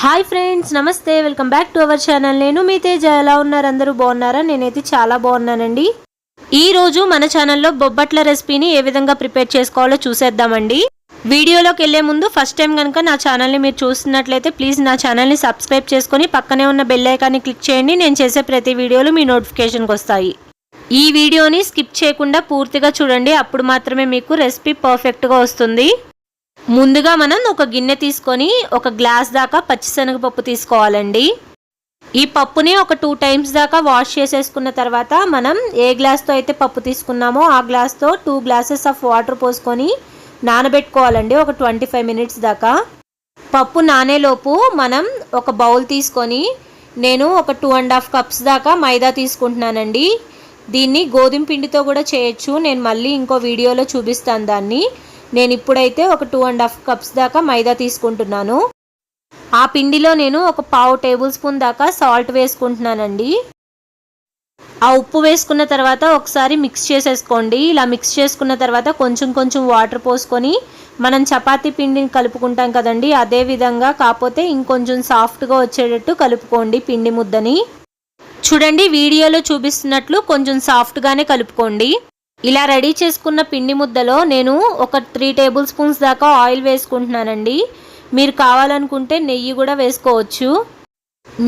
Hi friends నమస్తే welcome back to our channel. నేను మీ తేజ ఎలా ఉన్నారు? అందరూ బాగున్నారా? నేనైతే చాలా బాగున్నానండి. ఈ రోజు మన ఛానల్లో బొబ్బట్ల రెసిపీని ఏ విధంగా ప్రిపేర్ చేసుకోవాలో చూసేద్దామండి. వీడియోలోకి వెళ్ళే ముందు ఫస్ట్ టైం కనుక నా ఛానల్ని మీరు చూస్తున్నట్లయితే ప్లీజ్ నా ఛానల్ని సబ్స్క్రైబ్ చేసుకొని పక్కనే ఉన్న బెల్ ఐకాన్ని క్లిక్ చేయండి. నేను చేసే ప్రతి వీడియోలు మీ నోటిఫికేషన్కి వస్తాయి. ఈ వీడియోని స్కిప్ చేయకుండా పూర్తిగా చూడండి. అప్పుడు మాత్రమే మీకు రెసిపీ పర్ఫెక్ట్గా వస్తుంది. ముందుగా మనం ఒక గిన్నె తీసుకొని ఒక గ్లాస్ దాకా పచ్చిశనగపప్పు తీసుకోవాలండి. ఈ పప్పుని ఒక టూ టైమ్స్ దాకా వాష్ చేసేసుకున్న తర్వాత మనం ఏ గ్లాస్తో అయితే పప్పు తీసుకున్నామో ఆ గ్లాస్తో టూ గ్లాసెస్ ఆఫ్ వాటర్ పోసుకొని నానబెట్టుకోవాలండి ఒక ట్వంటీ ఫైవ్ మినిట్స్ దాకా. పప్పు నానేలోపు మనం ఒక బౌల్ తీసుకొని నేను ఒక టూ అండ్ హాఫ్ కప్స్ దాకా మైదా తీసుకుంటున్నానండి. దీన్ని గోధుమ పిండితో కూడా చేయొచ్చు నేను మళ్ళీ ఇంకో వీడియోలో చూపిస్తాను దాన్ని. నేను ఇప్పుడైతే ఒక టూ అండ్ హాఫ్ కప్స్ దాకా మైదా తీసుకుంటున్నాను. ఆ పిండిలో నేను ఒక పావు టేబుల్ స్పూన్ దాకా సాల్ట్ వేసుకుంటున్నానండి. ఆ ఉప్పు వేసుకున్న తర్వాత ఒకసారి మిక్స్ చేసేసుకోండి. ఇలా మిక్స్ చేసుకున్న తర్వాత కొంచెం కొంచెం వాటర్ పోసుకొని మనం చపాతీ పిండిని కలుపుకుంటాం కదండి అదే విధంగా కాకపోతే ఇంకొంచెం సాఫ్ట్గా వచ్చేటట్టు కలుపుకోండి పిండి ముద్దని. చూడండి వీడియోలో చూపిస్తున్నట్లు కొంచెం సాఫ్ట్గానే కలుపుకోండి. ఇలా రెడీ చేసుకున్న పిండి ముద్దలో నేను ఒక త్రీ టేబుల్ స్పూన్స్ దాకా ఆయిల్ వేసుకుంటున్నానండి. మీరు కావాలనుకుంటే నెయ్యి కూడా వేసుకోవచ్చు.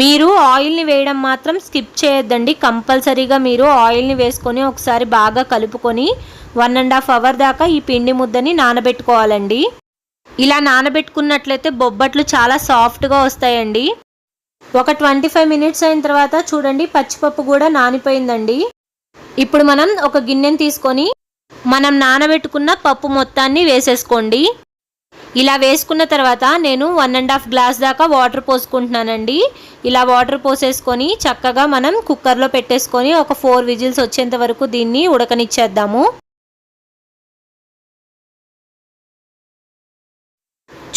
మీరు ఆయిల్ని వేయడం మాత్రం స్కిప్ చేయొద్దండి. కంపల్సరీగా మీరు ఆయిల్ని వేసుకొని ఒకసారి బాగా కలుపుకొని వన్ అండ్ హాఫ్ అవర్ దాకా ఈ పిండి ముద్దని నానబెట్టుకోవాలండి. ఇలా నానబెట్టుకున్నట్లయితే బొబ్బట్లు చాలా సాఫ్ట్గా వస్తాయండి. ఒక ట్వంటీ ఫైవ్ మినిట్స్ అయిన తర్వాత చూడండి పచ్చిపప్పు కూడా నానిపోయిందండి. ఇప్పుడు మనం ఒక గిన్నెని తీసుకొని మనం నానబెట్టుకున్న పప్పు మొత్తాన్ని వేసేసుకోండి. ఇలా వేసుకున్న తర్వాత నేను వన్ అండ్ హాఫ్ గ్లాస్ దాకా వాటర్ పోసుకుంటున్నానండి. ఇలా వాటర్ పోసేసుకొని చక్కగా మనం కుక్కర్లో పెట్టేసుకొని ఒక ఫోర్ విజిల్స్ వచ్చేంత వరకు దీన్ని ఉడకనిచ్చేద్దాము.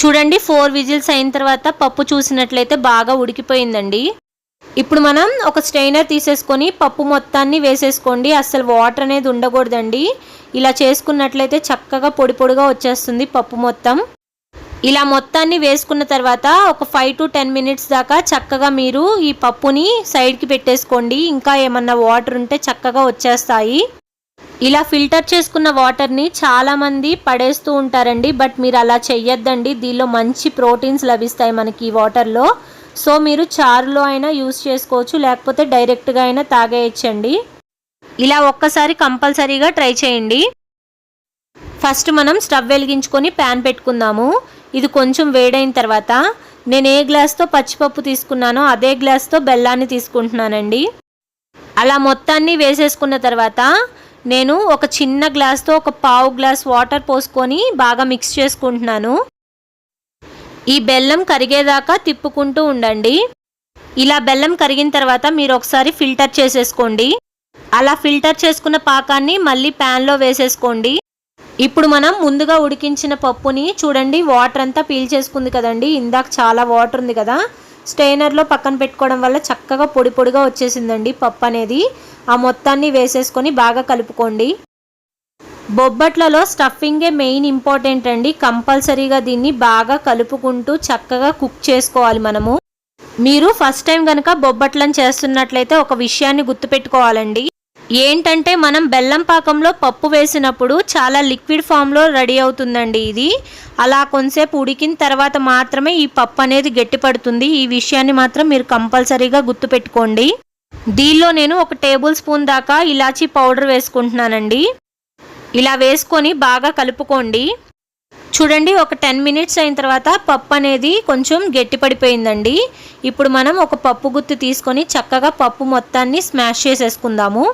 చూడండి ఫోర్ విజిల్స్ అయిన తర్వాత పప్పు చూసినట్లయితే బాగా ఉడికిపోయిందండి. ఇప్పుడు మనం ఒక స్ట్రైనర్ తీసేసుకొని పప్పు మొత్తాన్ని వేసేసుకోండి. అస్సలు వాటర్ అనేది ఉండకూడదండి. ఇలా చేసుకున్నట్లయితే చక్కగా పొడి పొడిగా వచ్చేస్తుంది పప్పు మొత్తం. ఇలా మొత్తాన్ని వేసుకున్న తర్వాత ఒక ఫైవ్ టు టెన్ మినిట్స్ దాకా చక్కగా మీరు ఈ పప్పుని సైడ్కి పెట్టేసుకోండి. ఇంకా ఏమన్నా వాటర్ ఉంటే చక్కగా వచ్చేస్తాయి. ఇలా ఫిల్టర్ చేసుకున్న వాటర్ని చాలామంది పడేస్తూ ఉంటారండి. బట్ మీరు అలా చెయ్యొద్దండి. దీనిలో మంచి ప్రోటీన్స్ లభిస్తాయి మనకి ఈ వాటర్లో. సో మీరు చారులో అయినా యూస్ చేసుకోవచ్చు లేకపోతే డైరెక్ట్గా అయినా తాగేయచ్చండి. ఇలా ఒక్కసారి కంపల్సరీగా ట్రై చేయండి. ఫస్ట్ మనం స్టవ్ వెలిగించుకొని ప్యాన్ పెట్టుకుందాము. ఇది కొంచెం వేడైన తర్వాత నేను ఏ గ్లాస్తో పచ్చిపప్పు తీసుకున్నానో అదే గ్లాస్తో బెల్లాన్ని తీసుకుంటున్నానండి. అలా మొత్తాన్ని వేసేసుకున్న తర్వాత నేను ఒక చిన్న గ్లాస్తో ఒక పావు గ్లాస్ వాటర్ పోసుకొని బాగా మిక్స్ చేసుకుంటున్నాను. ఈ బెల్లం కరిగేదాకా తిప్పుకుంటూ ఉండండి. ఇలా బెల్లం కరిగిన తర్వాత మీరు ఒకసారి ఫిల్టర్ చేసేసుకోండి. అలా ఫిల్టర్ చేసుకున్న పాకాన్ని మళ్ళీ ప్యాన్లో వేసేసుకోండి. ఇప్పుడు మనం ముందుగా ఉడికించిన పప్పుని చూడండి వాటర్ అంతా పీల్ చేసుకుంది కదండి. ఇందాక చాలా వాటర్ ఉంది కదా. స్టెయినర్లో పక్కన పెట్టుకోవడం వల్ల చక్కగా పొడి పొడిగా వచ్చేసిందండి పప్పు అనేది. ఆ మొత్తాన్ని వేసేసుకొని బాగా కలుపుకోండి. బొబ్బట్లలో స్టఫింగే మెయిన్ ఇంపార్టెంట్ అండి. కంపల్సరీగా దీన్ని బాగా కలుపుకుంటూ చక్కగా కుక్ చేసుకోవాలి మనము. మీరు ఫస్ట్ టైం కనుక బొబ్బట్లను చేస్తున్నట్లయితే ఒక విషయాన్ని గుర్తుపెట్టుకోవాలండి. ఏంటంటే మనం బెల్లం పాకంలో పప్పు వేసినప్పుడు చాలా లిక్విడ్ ఫామ్లో రెడీ అవుతుందండి ఇది. అలా కొంతసేపు ఉడికిన తర్వాత మాత్రమే ఈ పప్పు అనేది గట్టిపడుతుంది. ఈ విషయాన్ని మాత్రం మీరు కంపల్సరీగా గుర్తుపెట్టుకోండి. దీనిలో నేను ఒక టేబుల్ స్పూన్ దాకా ఇలాచీ పౌడర్ వేసుకుంటున్నానండి. ఇలా వేసుకొని బాగా కలుపుకోండి. చూడండి ఒక టెన్ మినిట్స్ అయిన తర్వాత పప్పు అనేది కొంచెం గట్టిపడిపోయిందండి. ఇప్పుడు మనం ఒక పప్పు గుత్తి తీసుకొని చక్కగా పప్పు మొత్తాన్ని స్మాష్ చేసేసుకుందాము.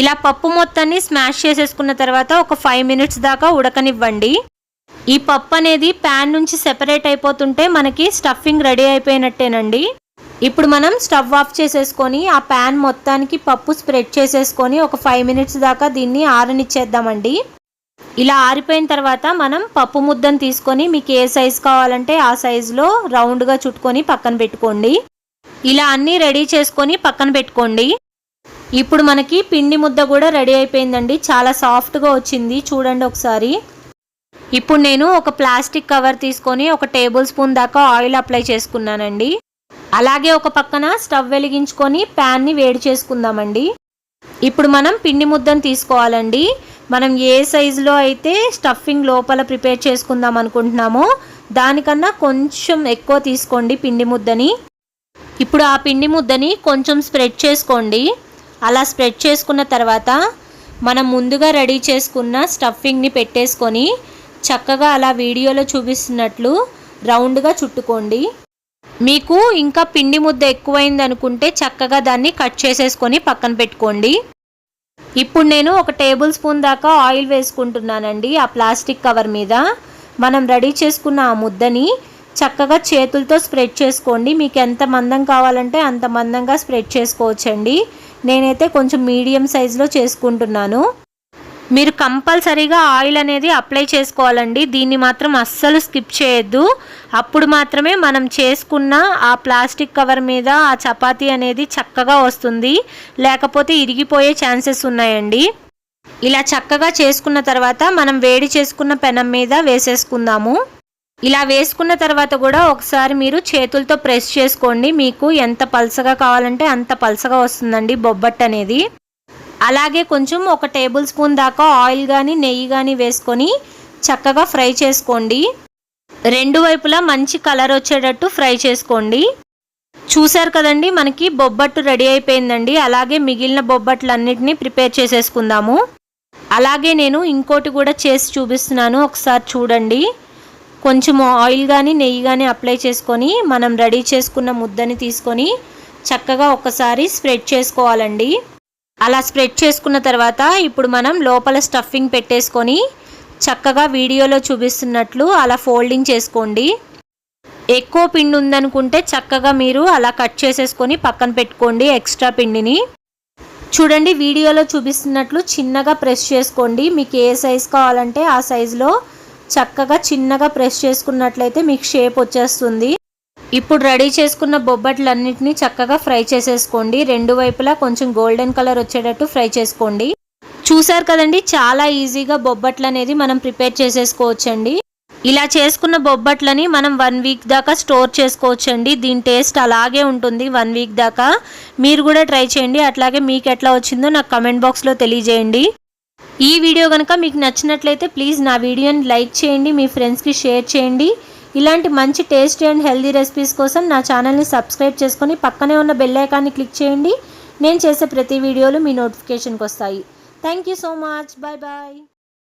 ఇలా పప్పు మొత్తాన్ని స్మాష్ చేసేసుకున్న తర్వాత ఒక ఫైవ్ మినిట్స్ దాకా ఉడకనివ్వండి. ఈ పప్పు అనేది ప్యాన్ నుంచి సెపరేట్ అయిపోతుంటే మనకి స్టఫింగ్ రెడీ అయిపోయినట్టేనండి. ఇప్పుడు మనం స్టవ్ ఆఫ్ చేసేసుకొని ఆ ప్యాన్ మొత్తానికి పప్పు స్ప్రెడ్ చేసేసుకొని ఒక ఫైవ్ మినిట్స్ దాకా దీన్ని ఆరనిచ్చేద్దామండి. ఇలా ఆరిపోయిన తర్వాత మనం పప్పు ముద్దను తీసుకొని మీకు ఏ సైజు కావాలంటే ఆ సైజులో రౌండ్గా చుట్టుకొని పక్కన పెట్టుకోండి. ఇలా అన్నీ రెడీ చేసుకొని పక్కన పెట్టుకోండి. ఇప్పుడు మనకి పిండి ముద్ద కూడా రెడీ అయిపోయిందండి. చాలా సాఫ్ట్గా వచ్చింది. చూడండి ఒకసారి. ఇప్పుడు నేను ఒక ప్లాస్టిక్ కవర్ తీసుకొని ఒక టేబుల్ స్పూన్ దాకా ఆయిల్ అప్లై చేసుకున్నానండి. అలాగే ఒక పక్కన స్టవ్ వెలిగించుకొని ప్యాన్ని వేడి చేసుకుందామండి. ఇప్పుడు మనం పిండి ముద్దను తీసుకోవాలండి. మనం ఏ సైజులో అయితే స్టఫింగ్ లోపల ప్రిపేర్ చేసుకుందాం అనుకుంటున్నామో దానికన్నా కొంచెం ఎక్కువ తీసుకోండి పిండి ముద్దని. ఇప్పుడు ఆ పిండి ముద్దని కొంచెం స్ప్రెడ్ చేసుకోండి. అలా స్ప్రెడ్ చేసుకున్న తర్వాత మనం ముందుగా రెడీ చేసుకున్న స్టఫింగ్ని పెట్టేసుకొని చక్కగా అలా వీడియోలో చూపిస్తున్నట్లు రౌండ్గా చుట్టుకోండి. మీకు ఇంకా పిండి ముద్ద ఎక్కువైంది అనుకుంటే చక్కగా దాన్ని కట్ చేసేసుకొని పక్కన పెట్టుకోండి. ఇప్పుడు నేను ఒక టేబుల్ స్పూన్ దాకా ఆయిల్ వేసుకుంటున్నానండి ఆ ప్లాస్టిక్ కవర్ మీద. మనం రెడీ చేసుకున్న ఆ ముద్దని చక్కగా చేతులతో స్ప్రెడ్ చేసుకోండి. మీకు ఎంత మందం కావాలంటే అంత మందంగా స్ప్రెడ్ చేసుకోవచ్చండి. నేనైతే కొంచెం మీడియం సైజులో చేసుకుంటున్నాను. మీరు కంపల్సరీగా ఆయిల్ అనేది అప్లై చేసుకోవాలండి. దీన్ని మాత్రం అస్సలు స్కిప్ చేయొద్దు. అప్పుడు మాత్రమే మనం చేసుకున్న ఆ ప్లాస్టిక్ కవర్ మీద ఆ చపాతీ అనేది చక్కగా వస్తుంది. లేకపోతే ఇరిగిపోయే ఛాన్సెస్ ఉన్నాయండి. ఇలా చక్కగా చేసుకున్న తర్వాత మనం వేడి చేసుకున్న పెనం మీద వేసేసుకుందాము. ఇలా వేసుకున్న తర్వాత కూడా ఒకసారి మీరు చేతులతో ప్రెస్ చేసుకోండి. మీకు ఎంత పలసగా కావాలంటే అంత పలసగా వస్తుందండి బొబ్బట్ అనేది. అలాగే కొంచెం ఒక టేబుల్ స్పూన్ దాకా ఆయిల్ కానీ నెయ్యి కానీ వేసుకొని చక్కగా ఫ్రై చేసుకోండి. రెండు వైపులా మంచి కలర్ వచ్చేటట్టు ఫ్రై చేసుకోండి. చూసారు కదండి మనకి బొబ్బట్టు రెడీ అయిపోయిందండి. అలాగే మిగిలిన బొబ్బట్లన్నిటినీ ప్రిపేర్ చేసేసుకుందాము. అలాగే నేను ఇంకోటి కూడా చేసి చూపిస్తున్నాను. ఒకసారి చూడండి. కొంచెం ఆయిల్ కానీ నెయ్యి కానీ అప్లై చేసుకొని మనం రెడీ చేసుకున్న ముద్దని తీసుకొని చక్కగా ఒకసారి స్ప్రెడ్ చేసుకోవాలండి. అలా స్ప్రెడ్ చేసుకున్న తర్వాత ఇప్పుడు మనం లోపల స్టఫింగ్ పెట్టేసుకొని చక్కగా వీడియోలో చూపిస్తున్నట్లు అలా ఫోల్డింగ్ చేసుకోండి. ఎక్కువ పిండి ఉందనుకుంటే చక్కగా మీరు అలా కట్ చేసేసుకొని పక్కన పెట్టుకోండి ఎక్స్ట్రా పిండిని. చూడండి వీడియోలో చూపిస్తున్నట్లు చిన్నగా ప్రెస్ చేసుకోండి. మీకు ఏ సైజ్ కావాలంటే ఆ సైజులో చక్కగా చిన్నగా ప్రెస్ చేసుకున్నట్లయితే మీకు షేప్ వచ్చేస్తుంది. ఇప్పుడు రెడీ చేసుకున్న బొబ్బట్లన్నింటినీ చక్కగా ఫ్రై చేసేసుకోండి. రెండు వైపులా కొంచెం గోల్డెన్ కలర్ వచ్చేటట్టు ఫ్రై చేసుకోండి. చూసారు కదండి చాలా ఈజీగా బొబ్బట్లు అనేది మనం ప్రిపేర్ చేసేసుకోవచ్చండి. ఇలా చేసుకున్న బొబ్బట్లని మనం వన్ వీక్ దాకా స్టోర్ చేసుకోవచ్చండి. దీని టేస్ట్ అలాగే ఉంటుంది వన్ వీక్ దాకా. మీరు కూడా ట్రై చేయండి. అట్లాగే మీకు ఎట్లా వచ్చిందో నాకు కమెంట్ బాక్స్లో తెలియజేయండి. ఈ వీడియో కనుక మీకు నచ్చినట్లయితే ప్లీజ్ నా వీడియోని లైక్ చేయండి మీ ఫ్రెండ్స్కి షేర్ చేయండి. ఇలాంటి మంచి టేస్టీ అండ్ హెల్దీ రెసిపీస్ కోసం నా ఛానల్ని సబ్స్క్రైబ్ చేసుకొని పక్కనే ఉన్న బెల్ ఐకాన్ని క్లిక్ చేయండి. నేను చేసే ప్రతి వీడియోలు మీ నోటిఫికేషన్కి వస్తాయి. Thank you so much. Bye bye